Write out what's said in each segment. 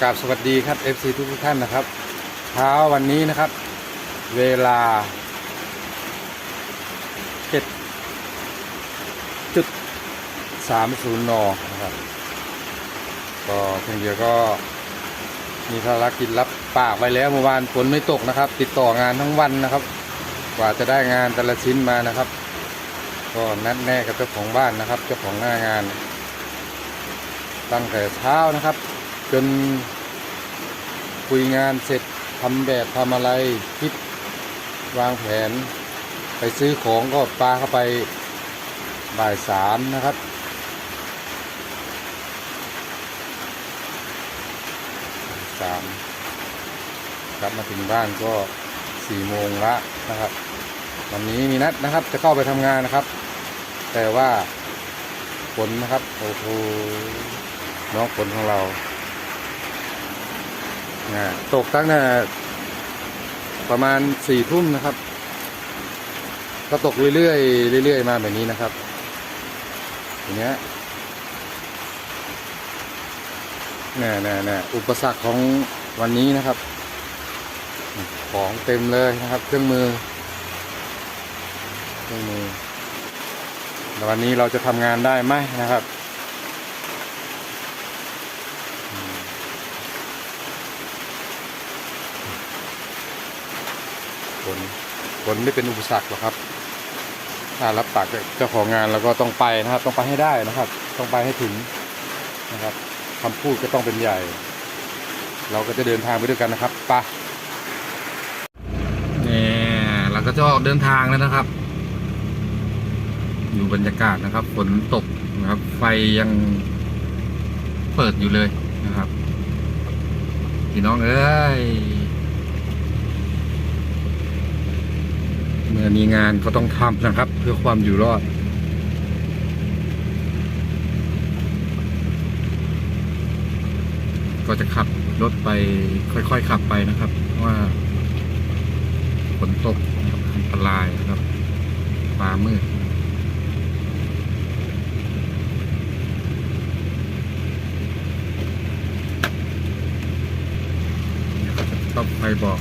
กราบสวัสดีครับ FC ทุกทุกท่านนะครับเช้าวันนี้นะครับ เวลา7จุด30นนะครับก็เพียงเดียวก็มีภารกิจรับปากไปแล้วเมื่อวานฝนไม่ตกนะครับ ติดต่องานทั้งวันนะครับ กว่าจะได้งานแต่ละชิ้นมานะครับ ก็นัดแน่กับเจ้าของบ้านนะครับ เจ้าของหน้างาน ตั้งแต่เช้านะครับ จนคุยงานเสร็จทำแบบทำอะไรคิดวางแผน ไปซื้อของก็ปลาเข้าไปบ่ายสามนะครับ สามกลับมาถึงบ้านก็สี่โมงละนะครับ วันนี้มีนัดนะครับจะเข้าไปทำงานนะครับ แต่ว่าฝนนะครับโอ้โหน้องฝนของเรา ตกตั้งแต่ประมาณสี่ทุ่มนะครับ ก็ตกเรื่อยๆเรื่อยๆมาแบบนี้นะครับอย่างเงี้ยแน่แน่แน่อุปสรรคของวันนี้นะครับ ของเต็มเลยนะครับ เครื่องมือ เครื่องมือวันนี้เราจะทำงานได้ไหมนะครับ ฝนฝนไม่เป็นอุปสรรคหรอกครับ ถ้ารับปากเจ้าของงานเราก็ต้องไปนะครับ ต้องไปให้ได้นะครับ ต้องไปให้ถึงนะครับคำพูดก็ต้องเป็นใหญ่ เราก็จะเดินทางไปด้วยกันนะครับไปเนี่ยเราก็จะออกเดินทางแล้วนะครับ อยู่บรรยากาศนะครับฝนตกนะครับ ไฟยังเปิดอยู่เลยนะครับพี่น้องเอ้ย เมื่อมีงานก็ต้องทำนะครับ เพื่อความอยู่รอด ก็จะขับรถไปค่อยๆขับไปนะครับ เพราะว่าฝนตกนะครับอันตรายนะครับฟ้ามืดต้องไปบอก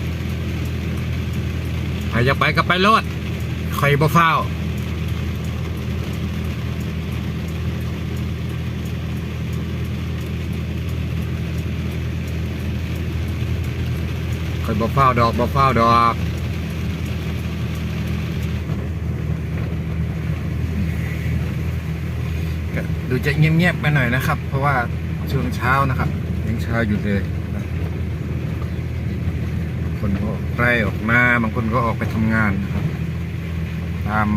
ใครจะไปก็ไปรถใครบ่เฝ้าใครบ่เฝ้าดอกบ่เฝ้าดอกดูจะเงียบๆไปหน่อยนะครับ เพราะว่าช่วงเช้านะครับยังเช้าอยู่เลย นะบางคนก็ไล่ออกมาบางคนก็ออกไปทำงานนะครับ ตาม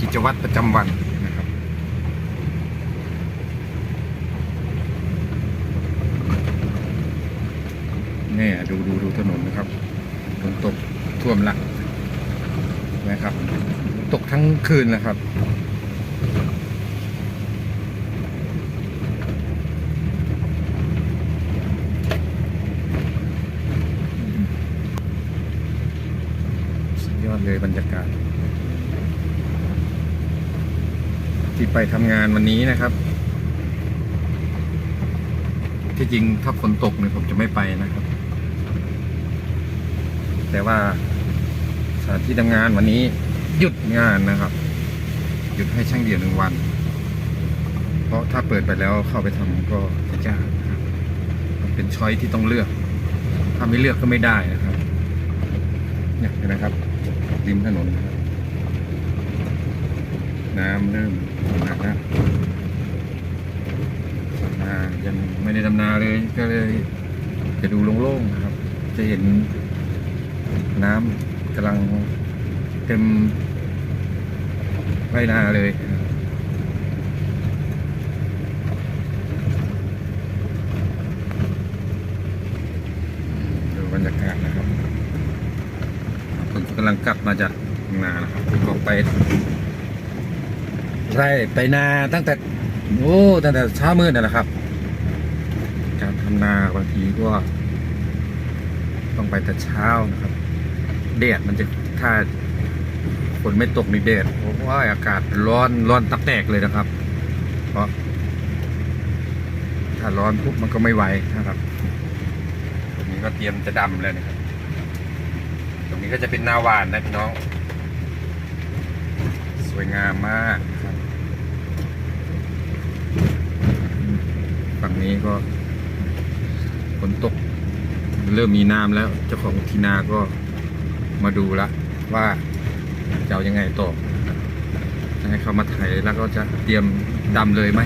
กิจวัตรประจำวันนะครับเนี่ยดูดูดูถนนนะครับฝนตกท่วมละนะครับ ตกทั้งคืนนะครับ สุดยอด เลยบรรยากาศ ที่ไปทำงานวันนี้นะครับ ที่จริงถ้าฝนตกเนี่ยผมจะไม่ไปนะครับ แต่ว่าสถานที่ทำงานวันนี้หยุดงานนะครับ หยุดให้ช่างเดียวหนึ่งวัน เพราะถ้าเปิดไปแล้วเข้าไปทำก็จะจ้างนะครับเป็นช้อยที่ต้องเลือก ถ้าไม่เลือกก็ไม่ได้นะครับเนี่ยนไหมครับ ริมถนนนะครับน้ำเริ่มหนักแล้วนายังไม่ได้ดำนาเลย ก็เลยจะดูโล่งๆนะครับ จะเห็นน้ำกำลังเต็มไรนาเลยดูบรรยากาศนะครับำลังกลับมาจากนานะครับออกไปไร่ไปนาตั้งแต่โอ้ตั้งแต่เช้ามืดนนะครับ การทำนาบางทีก็ ต้องไปแต่เช้านะครับแดดมันจะถ้าฝนไม่ตกนี่แดดเพราะว่าอากาศร้อนร้อนตับแตกเลยนะครับ เพราะ ถ้าร้อนปุ๊บมันก็ไม่ไหวนะครับนี้ก็เตรียมจะดำแล้วนะครับ นี้ก็จะเป็นนาหวานนะพี่น้อง สวยงามมากครับฝั่งนี้ก็ฝนตก เริ่มมีน้ำแล้ว เจ้าของทีนาก็มาดูละว่าจะเอายังไงต่อจะให้เขามาไถแล้วก็จะเตรียมดำเลยไหม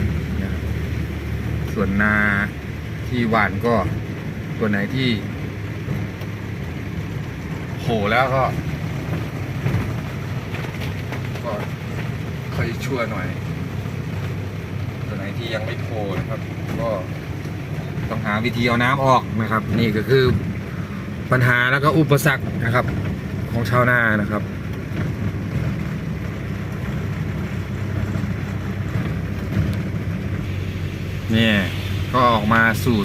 ส่วนนาที่หวานก็ตัวไหนที่ โผล่แล้วก็ ก็ค่อยชั่วหน่อย ตัวไหนที่ยังไม่โผล่นะครับ ก็ต้องหาวิธีเอาน้ำออกนะครับ นี่ก็คือปัญหาแล้วก็อุปสรรคนะครับ ของชาวนานะครับเนี่ยก็ออกมาสู่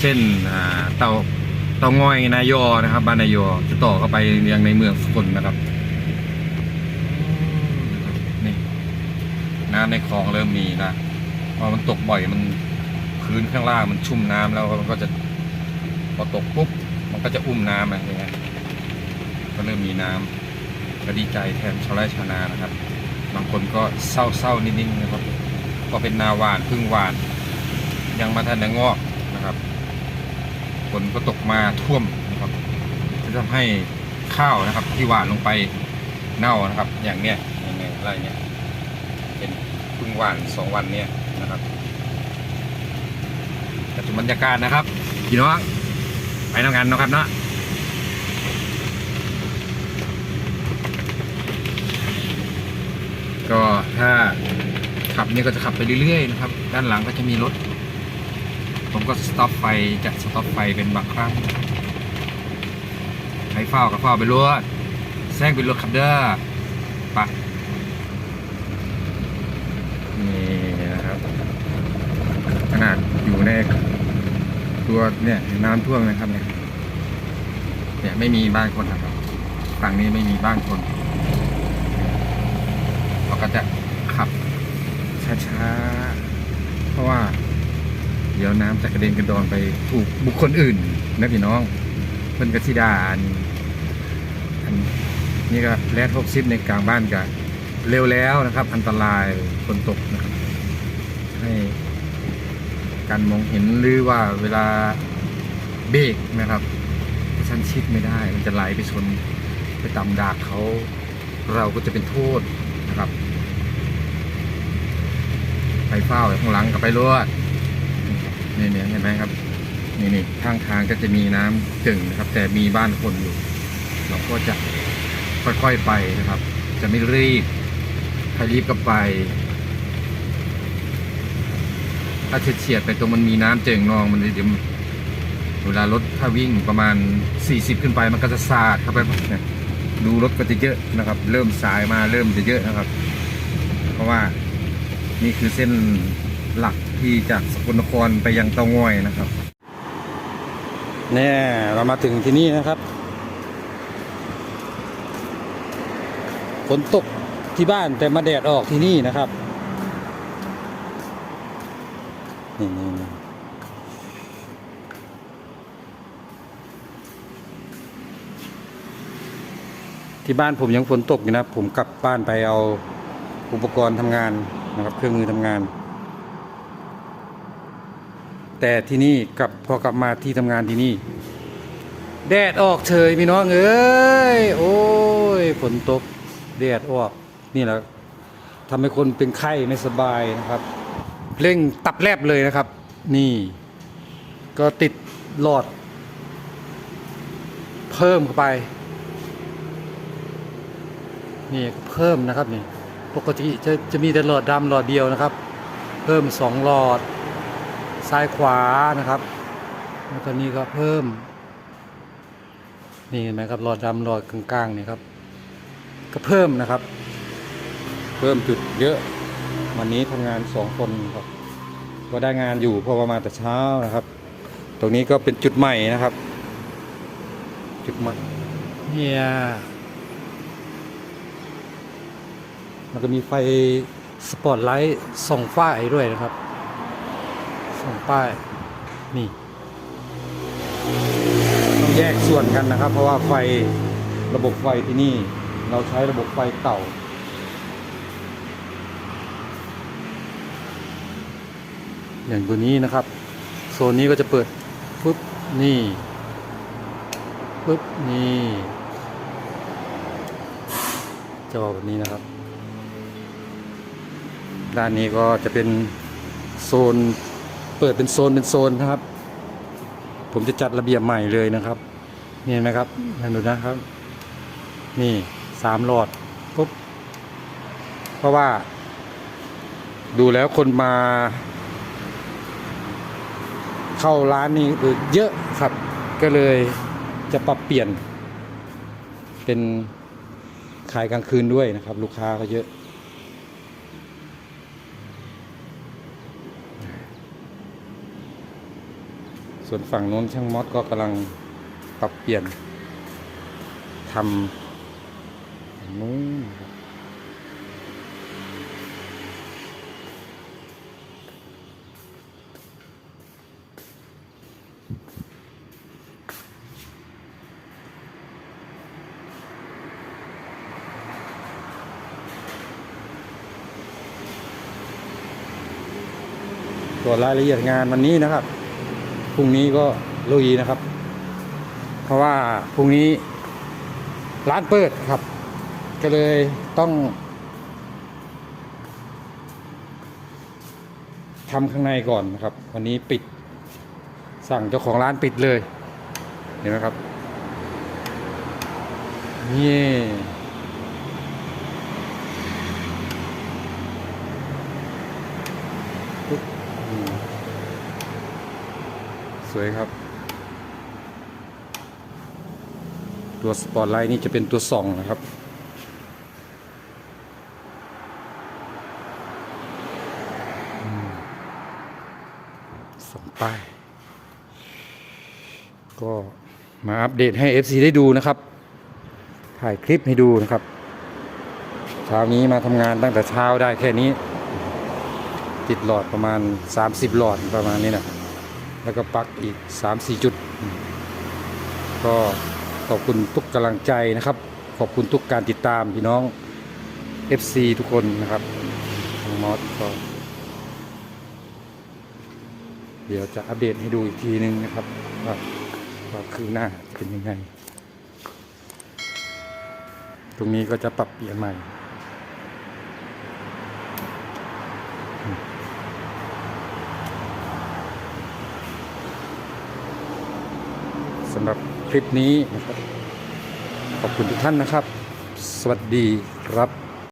เส้นอ่าเตา เตางอยนายอนะครับบ้านนายอจะต่อเข้าไปยังในเมืองสกลนะครับนี่น้ำในคลองเริ่มมีนะพอมันตกบ่อยมันพื้นข้างล่างมันชุ่มน้ำแล้วมันก็จะพอตกปุ๊บมันก็จะอุ้มน้ำอะไรอย่างเงี้ยก็เริ่มมีน้ำก็ดีใจแทนชาวไร่ชาวนานะครับ บางคนก็เศร้าๆนิดๆนะครับก็เป็นนาหวานพึ่งหวาน ยังมาทันได้งอกนะครับ ฝนก็ตกมาท่วมนะครับจะทำให้ข้าวนะครับ ที่หวานลงไปเน่านะครับ อย่างเนี้ยอย่างเนี้ยอะไรเนี้ยเป็นพึ่งหวานสองวันเนี้ยนะครับแต่จุดบรรยากาศนะครับพี่น้องไปทำงานนะครับเนาะก็ถ้าขับนี่ก็จะขับไปเรื่อยๆนะครับ ด้านหลังก็จะมีรถ ผมก็สต็อปไฟจะสต็อปไฟเป็นบางครั้งใครเฝ้าก็เฝ้าไปรวดแซงไปรวดขับเด้อไปะนี่นะครับ ขนาดอยู่ในตัวเนี่ยน้ำท่วมนะครับเนี่ยเนี่ยไม่มีบ้านคนนะครับฝั่งนี้ไม่มีบ้านคนเราก็จะขับช้าๆเพราะว่า เดี๋ยวน้ำจะกระเด็นกระดอนไปถูกบุคคลอื่นนะพี่น้องเพิ่นกสิดาอันอันนี่ก็แลดหกสิบในกลางบ้านก็เร็วแล้วนะครับ อันตรายฝนตกนะครับ ให้การมองเห็นหรือว่าเวลาเบรกนะครับชั้นชิดไม่ได้ มันจะไหลไปชนไปตำดากเขาเราก็จะเป็นโทษนะครับ ไปเฝ้าข้างหลังกับไปรวด นี่เนี่ยเห็นไหมครับนี่นี่ข้างทางก็จะมีน้ำจึงนะครับ แต่มีบ้านคนอยู่ เราก็จะค่อยๆไปนะครับ จะไม่รีบถ้ารีบก็ไปถ้าเฉียดไปตรงมันมีน้ำเจิ่งนองมันเดี๋ยวเวลารถถ้าวิ่งประมาณ 40 ขึ้นไปมันก็จะสาดเข้าไปนี่ยดูรถก็จะเยอะนะครับ เริ่มสายมาเริ่มจะเยอะนะครับ เพราะว่านี่คือเส้นหลัก ที่จากสกลนครไปยังเตางอยนะครับเนี่ยเรามาถึงที่นี่นะครับฝนตกที่บ้านแต่มาแดดออกที่นี่นะครับนี่นี่นี่ที่บ้านผมยังฝนตกอยู่นะผมกลับบ้านไปเอาอุปกรณ์ทำงานนะครับ เครื่องมือทำงาน แต่ที่นี่กลับพอกลับมาที่ทำงานที่นี่ แดดออกเฉยพี่น้องเอ้ยโอ้ยฝนตกแดดออกนี่แหละทำให้คนเป็นไข้ไม่สบายนะครับเร่งตับแลบเลยนะครับ นี่ ก็ติดหลอด เพิ่มเข้าไป นี่เพิ่มนะครับนี่ปกติจะจะมีแต่หลอดดำหลอดเดียวนะครับ เพิ่มสองหลอด ซ้ายขวานะครับ แล้วก็นี่ก็เพิ่ม นี่เห็นไหมครับหลอดดำหลอดกลางๆนี่ครับ ก็เพิ่มนะครับ เพิ่มจุดเยอะ วันนี้ทำงานสองคนครับ ก็ได้งานอยู่พอประมาณแต่เช้านะครับ ตรงนี้ก็เป็นจุดใหม่นะครับ จุดใหม่เนี่ยมันก็มีไฟสปอตไลท์ส่องฝ้ายด้วยนะครับ ส่องป้ายนี่ต้องแยกส่วนกันนะครับ เพราะว่าไฟระบบไฟที่นี่ เราใช้ระบบไฟเก่า อย่างตัวนี้นะครับ โซนนี้ก็จะเปิดปุ๊บนี่ปุ๊บนี่จอแบบนี้นะครับ ด้านนี้ก็จะเป็นโซน เปิดเป็นโซนเป็นโซนนะครับ ผมจะจัดระเบียบใหม่เลยนะครับ นี่นไหมครับนั่นดูนะครับ นี่สามหลอดปุ๊บเพราะว่า ดูแล้วคนมา เข้าร้านนี้เยอะครับ ก็เลยจะปรับเปลี่ยน เป็นขายกลางคืนด้วยนะครับ ลูกค้าก็เยอะ ส่วนฝั่งโน้นช่างมอสก็กำลังปรับเปลี่ยนทำนู้นครัวรายละเอียดงานวันนี้นะครับ พรุ่งนี้ก็ลุยนะครับ เพราะว่าพรุ่งนี้ร้านเปิดครับ ก็เลยต้องทำข้างในก่อนนะครับ วันนี้ปิด สั่งเจ้าของร้านปิดเลย เห็นไหมครับ นี่ปุ๊บ สวยครับ ตัวสปอร์ตไลท์นี่จะเป็นตัวส่องนะครับ ส่องป้าย ก็มาอัปเดตให้ FC ได้ดูนะครับ ถ่ายคลิปให้ดูนะครับ เช้านี้มาทำงานตั้งแต่เช้าได้แค่นี้ ติดหลอดประมาณ 30 หลอดประมาณนี้นะ แล้วก็ปักอีก 3-4 จุด ก็ขอบคุณทุกกำลังใจนะครับ ขอบคุณทุกการติดตามพี่น้อง FC ทุกคนนะครับทางมอสก็เดี๋ยวจะอัปเดตให้ดูอีกทีนึงนะครับว่าว่าคือหน้าเป็นยังไง ตรงนี้ก็จะปรับเปลี่ยนใหม่ สำหรับค ลิปนี้ ขอบคุณทุกท่านนะครับ สวัสดีครับ